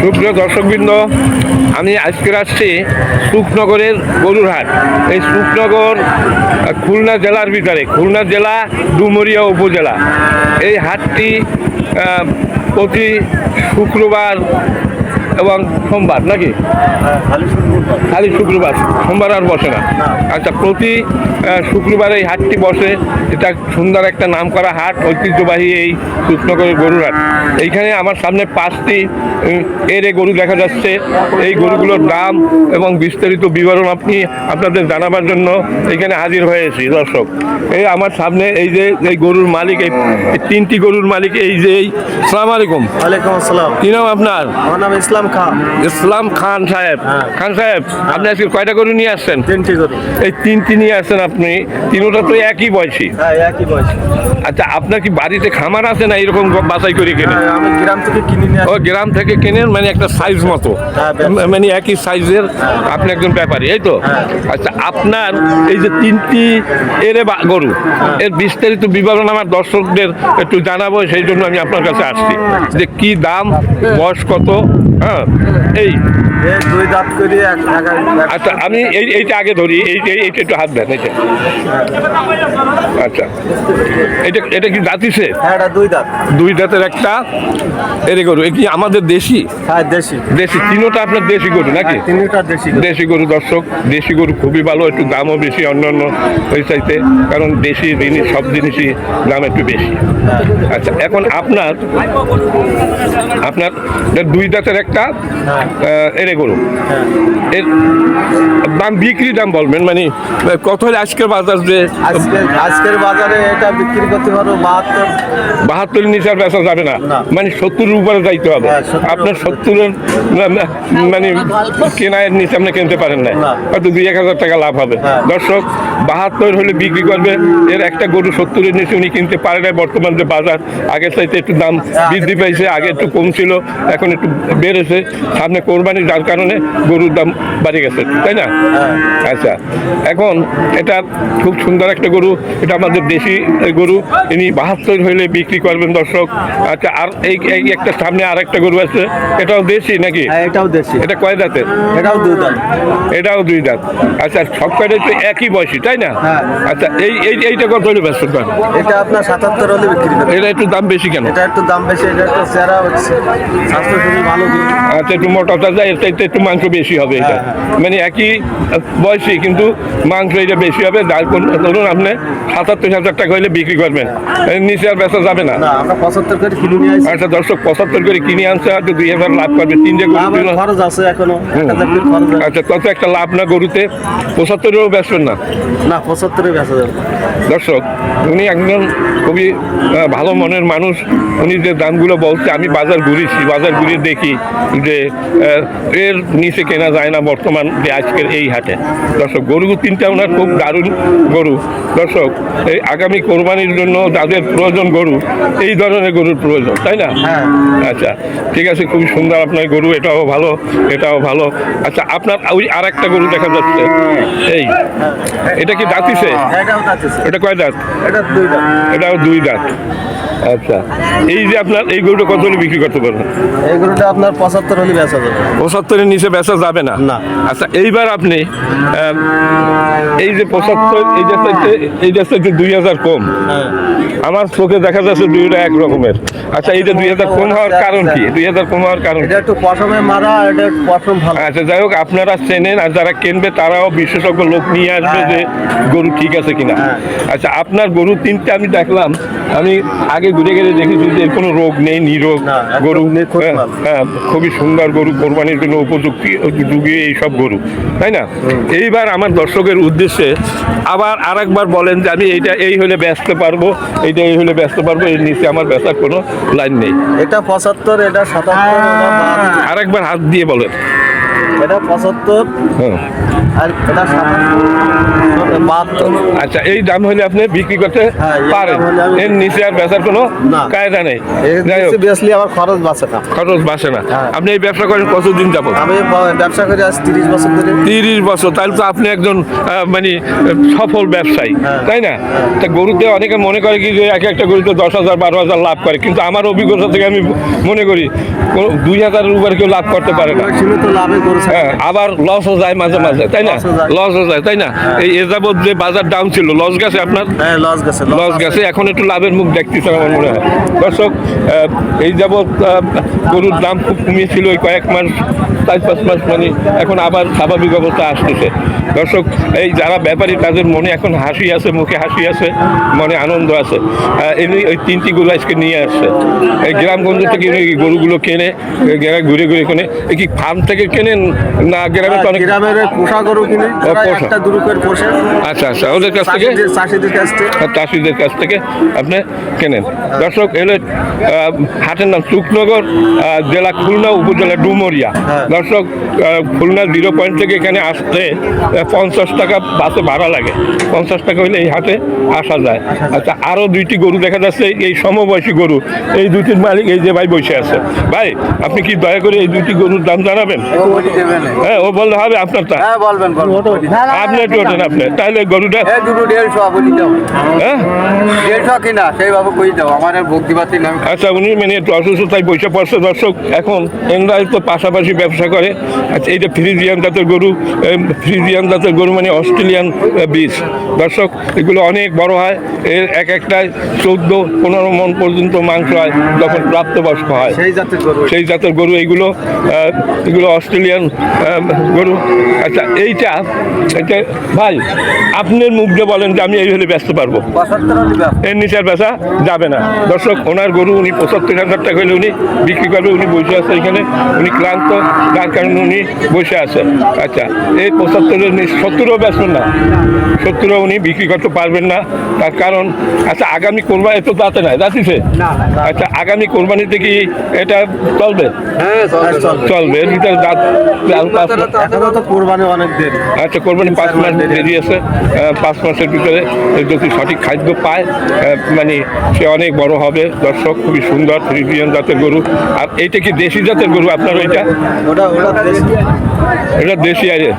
সুপ্রিয় দর্শকবৃন্দ, আমি আজকে আসছি সুখনগরের গরুরহাট। এই সুখনগর খুলনা জেলার ভিতরে, খুলনা জেলা, ডুমুরিয়া উপজেলা। এই হাটটি প্রতি শুক্রবার এবং সোমবার নাকি? খালি শুক্রবার। সোমবার আর বসে না। আচ্ছা প্রতি শুক্রবার এই হাটটি বসে। এটা সুন্দর একটা নাম করা হাট ঐতিহ্যবাহী এই কৃষ্ণগরের গরুর হাট। এইখানে আমার সামনে পাঁচটি এরে গরু দেখা যাচ্ছে। এই গরুগুলোর দাম এবং বিস্তারিত বিবরণ আপনি আপনাদের জানাবার জন্য এখানে হাজির হয়েছি দর্শক। এই আমার সামনে এই যে এই গরুর মালিক এই তিনটি গরুর মালিক এই যে এই সালাম আলাইকুম। ওয়ালাইকুম আসসালাম। কি নাম আপনার? আমার নাম ইসলাম খান। ইসলাম খান সাহেব। হ্যাঁ। খান সাহেব আপনি আজকে কয়টা গরু নিয়ে আসছেন? তিনটি গরু। এই তিনটি নিয়ে আসছেন আপনি তিনোটা তো একই বয়সী। হ্যাঁ একই বয়স। আচ্ছা আপনার কি বাড়িতে খামার আছে না এরকম বাছাই করে কেনেন? হ্যাঁ, আমি গ্রাম থেকে কিনে ও গ্রাম থেকে কেনেন? মানে একটা সাইজ মতো। মানে একই সাইজের আপনি একজন ব্যাপারী এই তো। আচ্ছা আপনার এই যে তিনটি এরে বা- গরু। এর বিস্তারিত বিবরণ আমার দর্শকদের একটু জানাব সেই জন্য আমি আপনার কাছে আসছি। যে কি দাম বয়স কত? হ্যাঁ? এই এই। দুই দাঁত আচ্ছা আমি এই এইটা আগে ধরি এই এই- এইটা একটু হাত দেন এইটা। আচ্ছা। এটা এটা কি হ্যাঁ দুই দাঁত দুই দাঁতের একটা। কি আমাদের দেশি? হ্যাঁ দেশি দেশি আপনার দেশি গরু নাকি? হ্যাঁ, দেশি দেশি গরু দর্শক দেশি গরু খুবই ভালো একটু দামও বেশি অন্যান্য ওই চাইতে কারণ দেশি জিনিস সব জিনিসই দাম একটু বেশি। হ্যাঁ। আচ্ছা এখন আপনার আপনার দুই দাঁতের একটা আহ, এরে গরু হ্যাঁ। এর দাম বিক্রি দাম বলবেন মানে কত হলে আজকের বাজার যে আজকে আজকের বাজারে এটা বিক্রি করতে পারব বাহাত্তর বাহাত্তর নিচে বেচা যাবে না। মানে সত্তরের উপরে যাইতে হবে হ্যাঁ, 70 আপনার। সত্তরের মানে কেনায়ের নিচে আপনি কিনতে পারেন না। হয়তো দুই এক হাজার টাকা লাভ হবে হ্যাঁ। দর্শক বাহাত্তর হলে বিক্রি করবে এর একটা গরু সত্তরের নিচে উনি কিনতে পারে না বর্তমান যে বাজার আগের চাইতে একটু দাম বৃদ্ধি পাইছে আগে একটু কম ছিল এখন একটু বেড়েছে সামনে কোরবানি যার কারণে গরুর দাম বাড়ে গেছে তাই না? হ্যাঁ। আচ্ছা এখন এটা খুব সুন্দর একটা গরু এটা আমাদের দেশি গরু ইনি বাহাত্তর হইলে বিক্রি করবেন দর্শক। আচ্ছা আর এই একটা সামনে আর একটা গরু আছে এটাও দেশি নাকি? হ্যাঁ এটাও দেশি। এটা কয় দাঁতের? এটাও দুই দাঁত। এটাও দুই দাঁত। আচ্ছা সব কয়টাই তো একই বয়সী তাই না? হ্যাঁ। আচ্ছা এই এই এইটা কত হলে ব্যস্ত এটা আপনার সাতাত্তর হলে বিক্রি এটা একটু দাম বেশি কেন? এটা একটু দাম বেশি এটা একটু চেহারা হচ্ছে। স্বাস্থ্য খুবই ভালো। আচ্ছা একটু মোটা এর চাইতে একটু মাংস বেশি হবে এটা। হ্যাঁ, মানে একই বয়সী কিন্তু মাংস এটা বেশি হবে। যার ধরুন আপনি সাতাত্তর হাজার টাকা হলে বিক্রি করবেন। নিচে আর বেচা যাবে না। আচ্ছা দর্শক পঁচাত্তর করে কিনে আনছে হয়তো দুই হাজার লাভ করবে তিনটে গরু খরচ আছে এখনও। আচ্ছা তত একটা লাভ না গরুতে। পঁচাত্তরেও বেচবেন না। না পঁচাত্তরে বেচা যাবে। দর্শক উনি একজন খুবই ভালো মনের মানুষ। উনি যে দামগুলো বলছে আমি বাজার ঘুরেছি বাজার ঘুরে দেখি। যে এর নিচে কেনা যায় না বর্তমান যে আজকের এই হাটে। দর্শক গরু তিনটা ওনার খুব দারুণ গরু। দর্শক এই আগামী কোরবানির জন্য যাদের প্রয়োজন গরু এই ধরনের গরুর প্রয়োজন তাই না? হ্যাঁ। আচ্ছা ঠিক আছে খুবই সুন্দর আপনার গরু এটাও ভালো এটাও ভালো। আচ্ছা আপনার ওই আর একটা গরু দেখা যাচ্ছে। এই এটা কি দাঁতিছে এটা কয় দাঁত? এটা দুই দাঁত। এটাও দুই দাঁত। আচ্ছা। এই যে আপনার এই গরুটা কত হলে বিক্রি করতে পারবেন? এই গরুটা আপনার পঁচাত্তর হলে বেচা যাবে। পঁচাত্তরের নিচে বেচা যাবে না? না। আচ্ছা এইবার আপনি এই যে পঁচাত্তর এই যে এই যে দুই হাজার কম। হ্যাঁ। আমার চোখে দেখা যাচ্ছে দুইটা এক রকমের। আচ্ছা এইটা দুই হাজার কম হওয়ার কারণ কি? দুই হাজার কম হওয়ার কারণ? এটা একটু পশমে মারা এটা পশম ভালো। আচ্ছা যাই হোক আপনারা চেনেন আর যারা কিনবে তারাও বিশেষজ্ঞ লোক নিয়ে আসবে যে গরু ঠিক আছে কিনা। হ্যাঁ। আচ্ছা আপনার গরু তিনটে আমি দেখলাম। আমি আগে ঘুরে গেলে দেখেছি যে এর কোনো রোগ নেই নিরোগ না, গরু হ্যাঁ, হ্যাঁ, খুবই সুন্দর গরু কোরবানির জন্য উপযুক্তি যুগে এইসব গরু তাই না? এইবার আমার দর্শকের উদ্দেশ্যে আবার আরেকবার বলেন যে আমি এইটা এই হলে ব্যস্ত পারব এইটা এই হলে ব্যস্ত পারব এর নিচে আমার ব্যথার কোনো লাইন নেই। এটা পঁচাত্তর এটা সাতাত্তর বাহাত্তর। আরেকবার হাত দিয়ে বলেন। এটা পঁচাত্তর হ্যাঁ আর এটা সাতাত্তর। বাহাত্তর আচ্ছা এই দাম হলে আপনি বিক্রি করতে হ্যাঁ, পারেন। এর নিচে আর বেচার কোনো কায়দা নেই। যাই হোক। বেশি আমার খরচ বাঁচে না। খরচ বাসে না। হ্যাঁ। আপনি এই ব্যবসা করেন কতদিন যাব আমি ব্যবসা করে আজ তিরিশ বছর ধরে। তিরিশ বছর। তাহলে তো আপনি একজন মানে সফল ব্যবসায়ী হ্যাঁ। তাই না? তা গরুতে অনেকে মনে করে কি যে এক একটা গরুতে দশ হাজার বারো হাজার লাভ করে। কিন্তু আমার অভিজ্ঞতা থেকে আমি মনে করি দুই হাজারের উপরে কেউ লাভ করতে পারে না। আবার লসও যায় মাঝে মাঝে তাই না? লসও যায়। তাই না? এই এ যাবৎ যে বাজার ডাউন ছিল লস গেছে আপনার? হ্যাঁ লস গেছে লস গেছে এখন একটু লাভের মুখ দেখতেছে আমার মনে হয়। দর্শক এই আহ, গরুর দাম খুব কমিয়েছিল ওই কয়েক মাস চার পাঁচ মাস মানে এখন আবার স্বাভাবিক অবস্থা আসতেছে। দর্শক এই যারা ব্যাপারী তাদের মনে এখন হাসি আছে মুখে হাসি আছে মনে আনন্দ আছে। এমনি ওই তিনটি গরু আজকে নিয়ে আসছে। এই গ্রামগঞ্জ থেকে গরুগুলো কেনে গ্রামে ঘুরে ঘুরে কেনে। এই কি ফার্ম থেকে কেনেন না গ্রামে গ্রামের পোষা গরু কিনে পোষা। একটা দুটো করে পোষে। আচ্ছা আচ্ছা ওদের কাছ থেকে? চাষিদের চাষিদের কাছ থেকে। চাষিদের কাছ থেকে আপনি কেনেন? দর্শক এলে হাটের নাম চুকনগর আহ, জেলা খুলনা উপজেলা ডুমরিয়া। হ্যাঁ। দর্শক খুলনা জিরো পয়েন্ট থেকে এখানে আসতে পঞ্চাশ টাকা বাসে ভাড়া লাগে। পঞ্চাশ টাকা হলে এই হাটে আসা যায়। আচ্ছা আরও দুইটি গরু দেখা যাচ্ছে এই সমবয়সী গরু। এই দুইটির মালিক এই যে ভাই বসে আছে। ভাই আপনি কি দয়া করে এই দুইটি গরুর দাম জানাবেন? হ্যাঁ ও বললে হবে আপনারটা। হ্যাঁ বলবেন আপনি একটু ওঠেন আপনি। তাহলে গরুটা? এই দুটো দেড়শো বলি দাও হ্যাঁ দেড়শো কিনা সেইভাবে কই দাও আমার আর ভক্তি পাতি না আচ্ছা উনি মানে একটু অসুস্থতায় বসে পড়ছে। দর্শক এখন এনরা তো পাশাপাশি ব্যবসা করে। আচ্ছা এইটা ফ্রিজিয়ান জাতের গরু ফ্রিজিয়ান জাতের গরু মানে অস্ট্রেলিয়ান বীজ। দর্শক এগুলো অনেক বড় হয়। এর এক একটায় চোদ্দ পনেরো মন পর্যন্ত মাংস হয় যখন প্রাপ্তবয়স্ক হয়। সেই জাতের গরু। সেই জাতের গরু এইগুলো আহ, এগুলো অস্ট্রেলিয়ান গরু। আচ্ছা এইটা এটা ভাই আপনার মুখ দিয়ে বলেন যে আমি এই হলে ব্যস্ত পারব? এর নিচের বেচা যাবে না। দর্শক ওনার গরু উনি পঁচাত্তর হাজার টাকা হলে উনি বিক্রি করবে উনি বসে আছে এখানে উনি ক্লান্ত যার কারণে উনি বসে আছে। আচ্ছা এই পঁচাত্তরের সত্তরও ব্যস্ত না। সত্তরও উনি বিক্রি করতে পারবেন না। তার কারণ আচ্ছা আগামী কোরবানি এত তাতে নাই যাচ্ছিছে আচ্ছা আগামী কোরবানিতে কি এটা চলবে? হ্যাঁ হ্যাঁ, চলবে। চলবে এর ভিতরে দাঁত তো আচ্ছা কোরবানি পাঁচ মাস দেরি আছে। পাঁচ মাসের ভিতরে যদি সঠিক খাদ্য পায় মানে সে অনেক বড় হবে। দর্শক খুবই সুন্দর ফ্রিজিয়ান জাতের গরু। আর এইটা কি দেশি জাতের গরু আপনার ওইটা। এটা দেশি আছে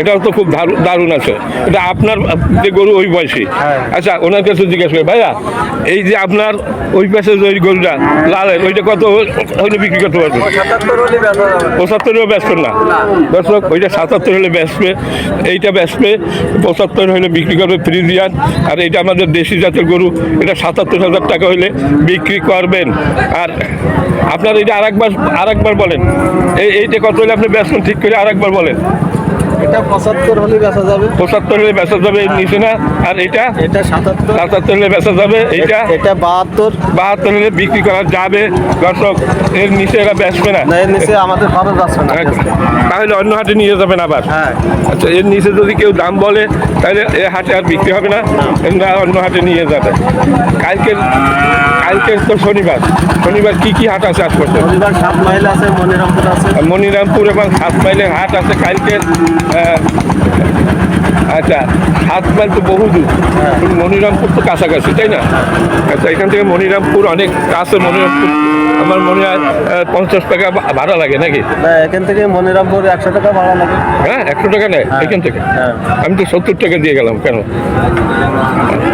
এটাও তো খুব দারু- দারুণ আছে। এটা আপনার যে গরু ওই বয়সী। হ্যাঁ। আচ্ছা ওনার কাছে জিজ্ঞেস করে ভাইয়া এই যে আপনার ওই পাশে যে ওই গরুটা লালের ওইটা কত হলে বিক্রি করতে পারবে সাতাত্তর হলে যাবে। না। না। দর্শক ওইটা সাতাত্তর হলে বেচবে এইটা বেচবে। পঁচাত্তর হলে বিক্রি করবে ফ্রিজিয়ান আর এটা আমাদের দেশি জাতের গরু, এটা সাতাত্তর হাজার টাকা হলে বিক্রি করবেন। আর আপনার এইটা আরেকবার আরেকবার বলেন। এই এইটা কত হলে আপনি ব্যস্ত ঠিক করে আরেকবার বলেন। এটা পঁচাত্তর হলে বেচা যাবে। হলে বেচা যাবে নিচে না? আর এইটা এটা সাতাত্তর। সাতাত্তর হলে বেচা যাবে এইটা? এটা বাহাত্তর। বাহাত্তর হলে বিক্রি করা যাবে। দর্শক এর নিচে এরা বেচবে না। না এর নিচে আমাদের না। তাহলে অন্য হাটে নিয়ে যাবেন আবার? হ্যাঁ। আচ্ছা এর নিচে যদি কেউ দাম বলে তাহলে এ হাটে আর বিক্রি হবে না। এরা অন্য হাটে নিয়ে যাবে। কালকের কালকের তো শনিবার। শনিবার কি কি হাট আছে আজ পর্যন্ত? শনিবার সাত মাইল আছে মনিরামপুর আছে। মনিরামপুর এবং সাত মাইলের হাট আছে কালকের। আচ্ছা সাত মাইল তো বহু দূর। কিন্তু মনিরামপুর তো কাছাকাছি তাই না? আচ্ছা এখান থেকে মনিরামপুর অনেক কাছে মনিরামপুর আমার মনে হয় পঞ্চাশ টাকা ভাড়া লাগে নাকি? না এখান থেকে মনিরামপুর একশো টাকা ভাড়া লাগে। হ্যাঁ একশো টাকা নেয় এখান থেকে? হ্যাঁ। আমি তো সত্তর টাকা দিয়ে গেলাম কেন?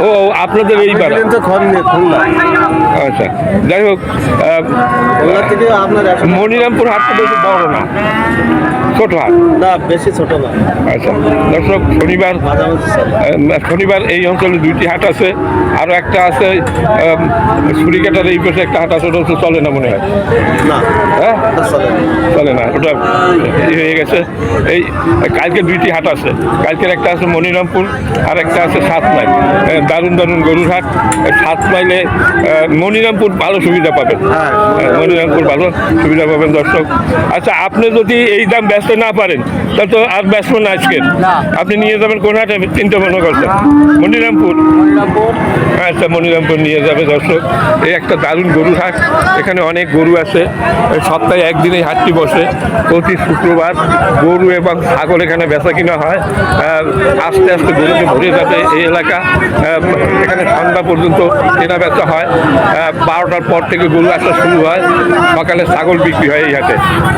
ও আপনাদের এই খুলনা আচ্ছা যাই হোক আহ, থেকে আপনার মনিরামপুর হাটটা বেশি বড় না। ছোট হাট না বেশি ছোট না। আচ্ছা দর্শক শনিবার শনিবার এই অঞ্চলে দুইটি হাট আছে। আরও একটা আছে ছুরিকাটার এই পাশে একটা হাট আছে ওটা হচ্ছে চলে না মনে হয়? না হ্যাঁ? চলে না। ওটা হয়ে গেছে। এই কালকে দুইটি হাট আছে। কালকের একটা আছে মনিরামপুর আর একটা আছে সাত মাইল। দারুণ দারুণ গরুর হাট। সাত মাইলে মনিরামপুর ভালো সুবিধা পাবেন। হ্যাঁ। মনিরামপুর ভালো সুবিধা পাবেন দর্শক। আচ্ছা আপনি যদি এই দাম ব্যস্ত না পারেন তাহলে তো আর ব্যস্ত না আজকের। আপনি নিয়ে যাবেন কোন হাটে? চিন্তা ভাবনা করছেন? মনিরামপুর? আচ্ছা মনিরামপুর নিয়ে যাবে দর্শক। এই একটা দারুণ গরুর হাট। এখানে অনেক গরু আছে। সপ্তাহে একদিন এই হাটটি বসে। প্রতি শুক্রবার গরু এবং ছাগল এখানে বেচা কিনা হয় আস্তে আস্তে গরুতে ভরে যাবে এই এলাকা। এখানে সন্ধ্যা পর্যন্ত কেনা বেচা হয়। বারোটার পর থেকে গরু আসা শুরু হয়। সকালে ছাগল বিক্রি হয় এই হাটে।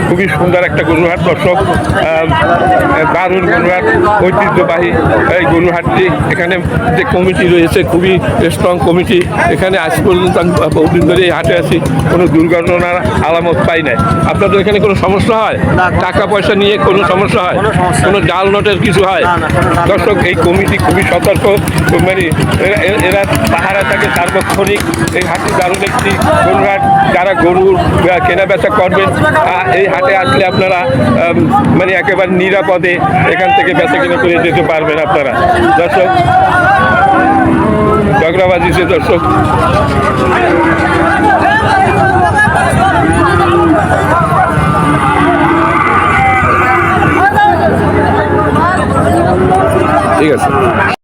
খুবই সুন্দর একটা গরুহাট দর্শক। দারুণ গরুহাট ঐতিহ্যবাহী এই গরুহাটটি। এখানে যে কমিটি রয়েছে খুবই স্ট্রং কমিটি। এখানে আজ পর্যন্ত আমি বহুদিন ধরে এই হাটে আছি। কোনো দুর্ঘটনার আলামত পাই নাই। আপনাদের এখানে কোনো সমস্যা হয়? টাকা পয়সা নিয়ে কোনো সমস্যা হয়? কোনো জাল নোটের কিছু হয়? দর্শক এই কমিটি খুবই সতর্ক। মানে এরা- পাহারা থাকে সার্বক্ষণিক এই হাটটি দারুণ একটি গরুহাট। যারা গরু কেনা বেচা করবেন এই হাটে আসলে আপনারা মানে একেবারে নিরাপদে এখান থেকে বেঁচে কিনে করে যেতে পারবেন আপনারা। দর্শক ঝগড়া সে দর্শক। ঠিক আছে।